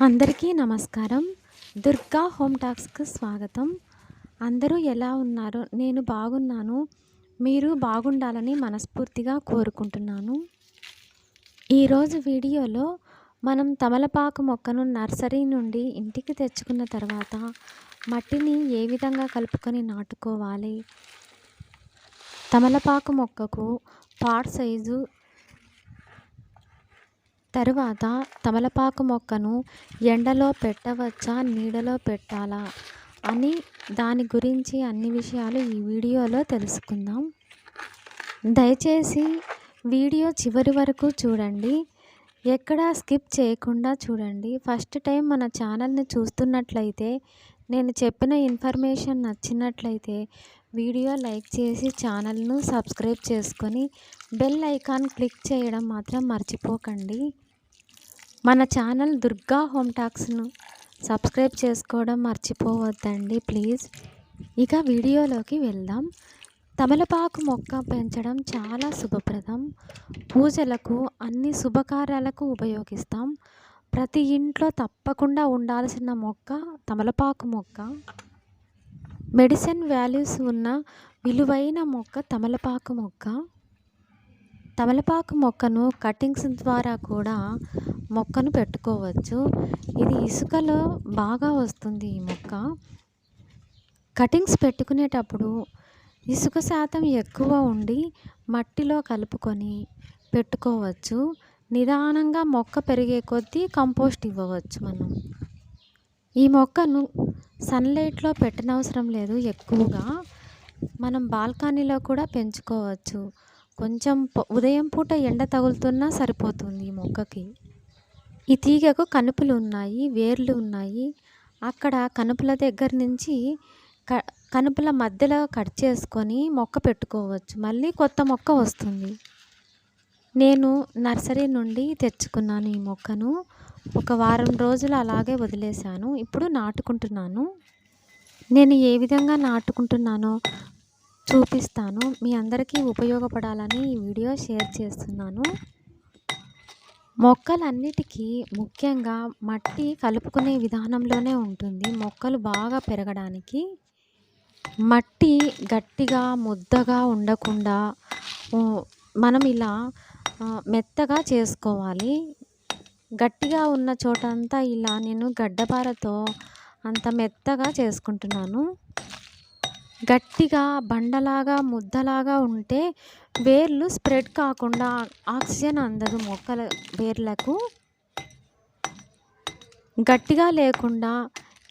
అందరికీ నమస్కారం. దుర్గా హోమ్ టాక్స్కి స్వాగతం. అందరూ ఎలా ఉన్నారు నేను బాగున్నాను. మీరు బాగుండాలని మనస్ఫూర్తిగా కోరుకుంటున్నాను. ఈరోజు వీడియోలో మనం తమలపాకు మొక్కను నర్సరీ నుండి ఇంటికి తెచ్చుకున్న తర్వాత మట్టిని ఏ విధంగా కలుపుకొని నాటుకోవాలి? తమలపాకు మొక్కకు పాట్ సైజు తరువాత తమలపాకు మొక్కను ఎండలో పెట్టవచ్చా? నీడలో పెట్టాలా? అని దాని గురించి అన్ని విషయాలు ఈ వీడియోలో తెలుసుకుందాం. దయచేసి వీడియో చివరి వరకు చూడండి. ఎక్కడా స్కిప్ చేయకుండా చూడండి. ఫస్ట్ టైం మన ఛానల్ని చూస్తున్నట్లయితే నేను చెప్పిన ఇన్ఫర్మేషన్ నచ్చినట్లయితే వీడియో లైక్ చేసి ఛానల్ను సబ్స్క్రైబ్ చేసుకొని బెల్ ఐకాన్ క్లిక్ చేయడం మాత్రం మర్చిపోకండి. మన ఛానల్ దుర్గా హోమ్ టాక్స్ను సబ్స్క్రైబ్ చేసుకోవడం మర్చిపోవద్దండి ప్లీజ్. ఇక వీడియోలోకి వెళ్దాం. తమలపాకు మొక్క పెంచడం చాలా శుభప్రదం. పూజలకు అన్ని శుభకార్యాలకు ఉపయోగిస్తాం. ప్రతి ఇంట్లో తప్పకుండా ఉండాల్సిన మొక్క తమలపాకు మొక్క. మెడిసిన్ వాల్యూస్ ఉన్న విలువైన మొక్క తమలపాకు మొక్క. తమలపాకు మొక్కను కటింగ్స్ ద్వారా కూడా మొక్కను పెట్టుకోవచ్చు. ఇది ఇసుకలో బాగా వస్తుంది ఈ మొక్క. కటింగ్స్ పెట్టుకునేటప్పుడు ఇసుక శాతం ఎక్కువ ఉండి మట్టిలో కలుపుకొని పెట్టుకోవచ్చు. నిదానంగా మొక్క పెరిగే కొద్దీ కంపోస్ట్ ఇవ్వవచ్చు మనం. ఈ మొక్కను సన్లైట్లో పెట్టనవసరం లేదు ఎక్కువగా. మనం బాల్కనీలో కూడా పెంచుకోవచ్చు. కొంచెం ఉదయం పూట ఎండ తగులుతున్నా సరిపోతుంది ఈ మొక్కకి. ఈ తీగకు కనుపులు ఉన్నాయి వేర్లు ఉన్నాయి. అక్కడ కనుపుల దగ్గర నుంచి క కనుపుల మధ్యలో కట్ చేసుకొని మొక్క పెట్టుకోవచ్చు. మళ్ళీ కొత్త మొక్క వస్తుంది. నేను నర్సరీ నుండి తెచ్చుకున్నాను ఈ మొక్కను. ఒక వారం రోజులు అలాగే వదిలేశాను. ఇప్పుడు నాటుకుంటున్నాను. నేను ఏ విధంగా నాటుకుంటున్నానో చూపిస్తాను. మీ అందరికీ ఉపయోగపడాలని ఈ వీడియో షేర్ చేస్తున్నాను. మొక్కలన్నిటికీ ముఖ్యంగా మట్టి కలుపుకునే విధానంలోనే ఉంటుంది. మొక్కలు బాగా పెరగడానికి మట్టి గట్టిగా ముద్దగా ఉండకుండా మనం ఇలా మెత్తగా చేసుకోవాలి. గట్టిగా ఉన్న చోటంతా ఇలా నేను గడ్డపారతో అంత మెత్తగా చేసుకుంటున్నాను. గట్టిగా బండలాగా ముద్దలాగా ఉంటే వేర్లు స్ప్రెడ్ కాకుండా ఆక్సిజన్ అందదు మొక్కల వేర్లకు. గట్టిగా లేకుండా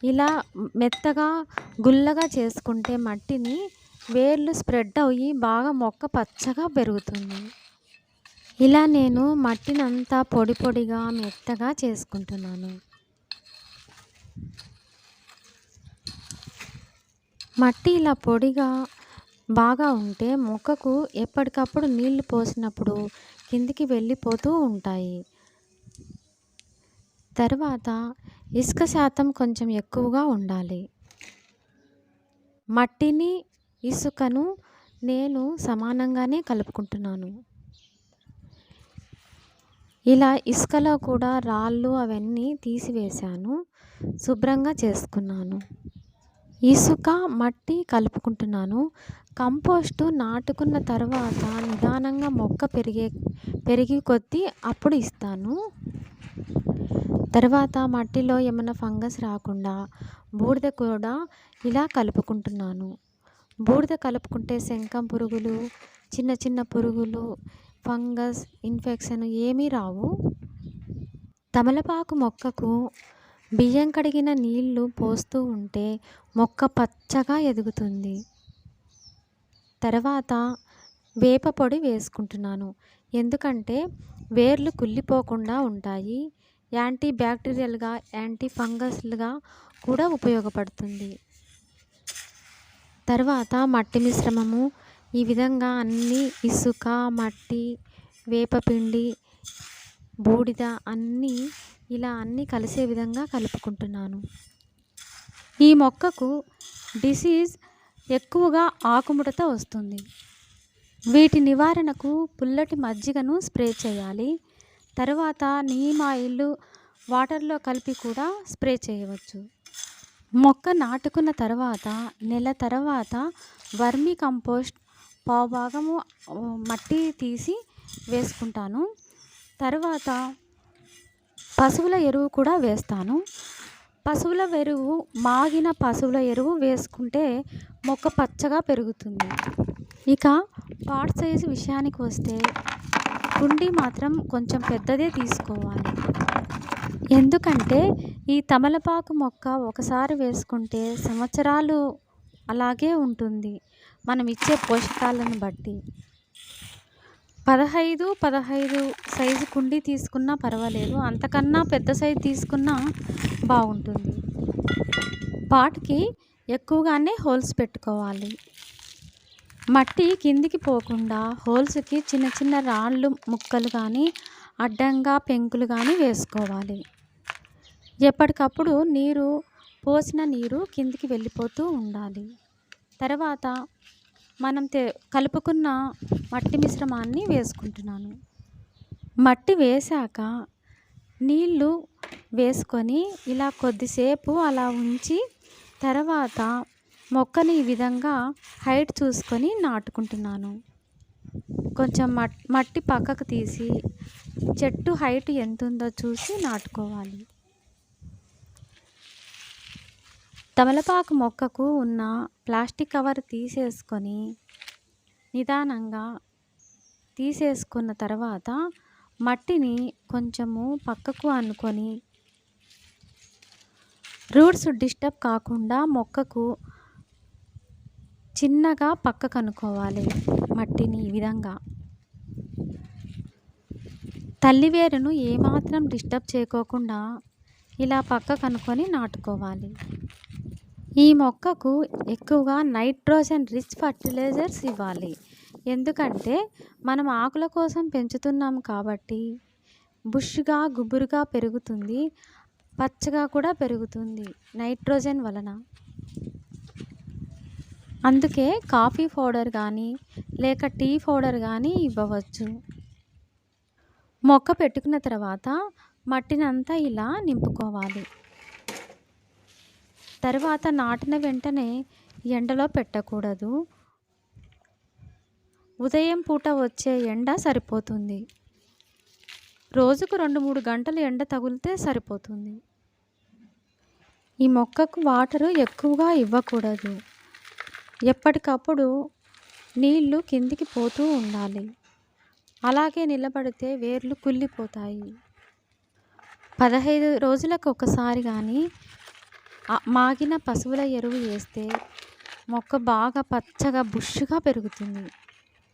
ఇలా మెత్తగా గుల్లగా చేసుకుంటే మట్టిని వేర్లు స్ప్రెడ్ అయ్యి బాగా మొక్క పచ్చగా పెరుగుతుంది. ఇలా నేను మట్టినంతా పొడి పొడిగా మెత్తగా చేసుకుంటున్నాను. మట్టి ఇలా పొడిగా బాగా ఉంటే మొక్కకు ఎప్పటికప్పుడు నీళ్ళు పోసినప్పుడు కిందికి వెళ్ళిపోతూ ఉంటాయి. తర్వాత ఇసుక శాతం కొంచెం ఎక్కువగా ఉండాలి. మట్టిని ఇసుకను నేను సమానంగానే కలుపుకుంటున్నాను. ఇలా ఇసుకలో కూడా రాళ్ళు అవన్నీ తీసివేశాను. శుభ్రంగా చేసుకున్నాను. ఇసుక మట్టి కలుపుకుంటున్నాను. కంపోస్టు నాటుకున్న తర్వాత నిదానంగా మొక్క పెరిగే పెరిగి కొద్దీ అప్పుడు ఇస్తాను. తర్వాత మట్టిలో ఏమైనా ఫంగస్ రాకుండా బూడిద కూడా ఇలా కలుపుకుంటున్నాను. బూడిద కలుపుకుంటే శంఖం పురుగులు చిన్న చిన్న పురుగులు ఫంగస్ ఇన్ఫెక్షన్ ఏమీ రావు. తమలపాకు మొక్కకు బియ్యం కడిగిన నీళ్ళు పోస్తూ ఉంటే మొక్క పచ్చగా ఎదుగుతుంది. తర్వాత వేప పొడి వేసుకుంటున్నాను. ఎందుకంటే వేర్లు కుళ్ళిపోకుండా ఉంటాయి. యాంటీ బ్యాక్టీరియల్గా యాంటీ ఫంగస్లుగా కూడా ఉపయోగపడుతుంది. తర్వాత మట్టి మిశ్రమము. ఈ విధంగా అన్నీ ఇసుక మట్టి వేపపిండి బూడిద అన్నీ ఇలా అన్నీ కలిసే విధంగా కలుపుకుంటున్నాను. ఈ మొక్కకు డిసీజ్ ఎక్కువగా ఆకుముడత వస్తుంది. వీటి నివారణకు పుల్లటి మజ్జిగను స్ప్రే చేయాలి. తర్వాత నీమ్ ఆయిల్ వాటర్లో కలిపి కూడా స్ప్రే చేయవచ్చు. మొక్క నాటుకున్న తర్వాత నెల తర్వాత వర్మీ కంపోస్ట్ పావుభాగము మట్టి తీసి వేసుకుంటాను. తర్వాత పశువుల ఎరువు కూడా వేస్తాను. పశువుల ఎరువు మాగిన పశువుల ఎరువు వేసుకుంటే మొక్క పచ్చగా పెరుగుతుంది. ఇక పాట్ సైజు విషయానికి వస్తే కుండీ మాత్రం కొంచెం పెద్దదే తీసుకోవాలి. ఎందుకంటే ఈ తమలపాకు మొక్క ఒకసారి వేసుకుంటే సంవత్సరాలు అలాగే ఉంటుంది. మనం ఇచ్చే పోషకాలను బట్టి. పదహైదు పదహైదు సైజు కుండీ తీసుకున్నా పర్వాలేదు. అంతకన్నా పెద్ద సైజు తీసుకున్నా బాగుంటుంది. పాట్కి ఎక్కువగానే హోల్స్ పెట్టుకోవాలి. మట్టి కిందికి పోకుండా హోల్స్కి చిన్న చిన్న రాళ్ళు ముక్కలు కానీ అడ్డంగా పెంకులు కానీ వేసుకోవాలి. ఎప్పటికప్పుడు నీరు పోసిన నీరు కిందికి వెళ్ళిపోతూ ఉండాలి. తర్వాత మనం తె కలుపుకున్న మట్టి మిశ్రమాన్ని వేసుకుంటున్నాను. మట్టి వేశాక నీళ్ళు వేసుకొని ఇలా కొద్దిసేపు అలా ఉంచి తర్వాత మొక్కని ఈ విధంగా హైట్ చూసుకొని నాటుకుంటున్నాను. కొంచెం మట్ మట్టి పక్కకు తీసి చెట్టు హైట్ ఎంత ఉందో చూసి నాటుకోవాలి. తమలపాకు మొక్కకు ఉన్న ప్లాస్టిక్ కవర్ తీసేసుకొని నిదానంగా తీసేసుకున్న తర్వాత మట్టిని కొంచెము పక్కకు అనుకొని రూట్స్ డిస్టర్బ్ కాకుండా మొక్కకు చిన్నగా పక్కకు అనుకోవాలి మట్టిని ఈ విధంగా. తల్లివేరును ఏమాత్రం డిస్టర్బ్ చేయకోకుండా ఇలా పక్కకు అనుకొని నాటుకోవాలి. ఈ మొక్కకు ఎక్కువగా నైట్రోజన్ రిచ్ ఫర్టిలైజర్స్ ఇవ్వాలి. ఎందుకంటే మనం ఆకుల కోసం పెంచుతున్నాం కాబట్టి బుష్గా గుబురుగా పెరుగుతుంది పచ్చగా కూడా పెరుగుతుంది నైట్రోజన్ వలన. అందుకే కాఫీ పౌడర్ కానీ లేక టీ పౌడర్ కానీ ఇవ్వవచ్చు. మొక్క పెట్టుకున్న తర్వాత మట్టినంతా ఇలా నింపుకోవాలి. తర్వాత నాటిన వెంటనే ఎండలో పెట్టకూడదు. ఉదయం పూట వచ్చే ఎండ సరిపోతుంది. రోజుకు రెండు మూడు గంటలు ఎండ తగిలితే సరిపోతుంది. ఈ మొక్కకు వాటరు ఎక్కువగా ఇవ్వకూడదు. ఎప్పటికప్పుడు నీళ్ళు కిందికి పోతూ ఉండాలి. అలాగే నిలబడితే వేర్లు కుళ్ళిపోతాయి. పదహైదు రోజులకు ఒకసారి కానీ మాగిన పశువుల ఎరువు వేస్తే మొక్క బాగా పచ్చగా బుష్గా పెరుగుతుంది.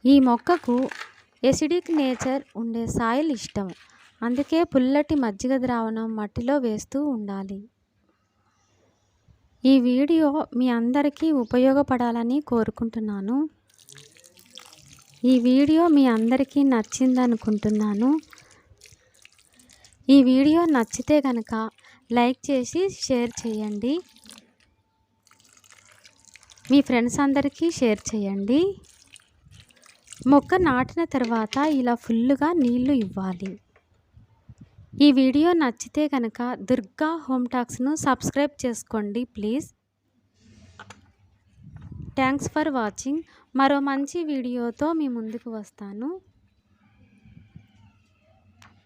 ఈ మొక్కకు ఎసిడిక్ నేచర్ ఉండే సాయిల్ ఇష్టం. అందుకే పుల్లటి మజ్జిగ ద్రావణం మట్టిలో వేస్తూ ఉండాలి. ఈ వీడియో మీ అందరికీ ఉపయోగపడాలని కోరుకుంటున్నాను. ఈ వీడియో మీ అందరికీ నచ్చిందనుకుంటున్నాను. ఈ వీడియో నచ్చితే కనుక లైక్ చేసి షేర్ చేయండి. మీ ఫ్రెండ్స్ అందరికీ షేర్ చేయండి. మొక్క నాటిన తర్వాత ఇలా ఫుల్లుగా నీళ్ళు ఇవ్వాలి. ఈ వీడియో నచ్చితే కనుక దుర్గా హోమ్ టాక్స్ను సబ్స్క్రైబ్ చేసుకోండి ప్లీజ్. Thanks for watching. మరో మంచి వీడియోతో మీ ముందుకు వస్తాను.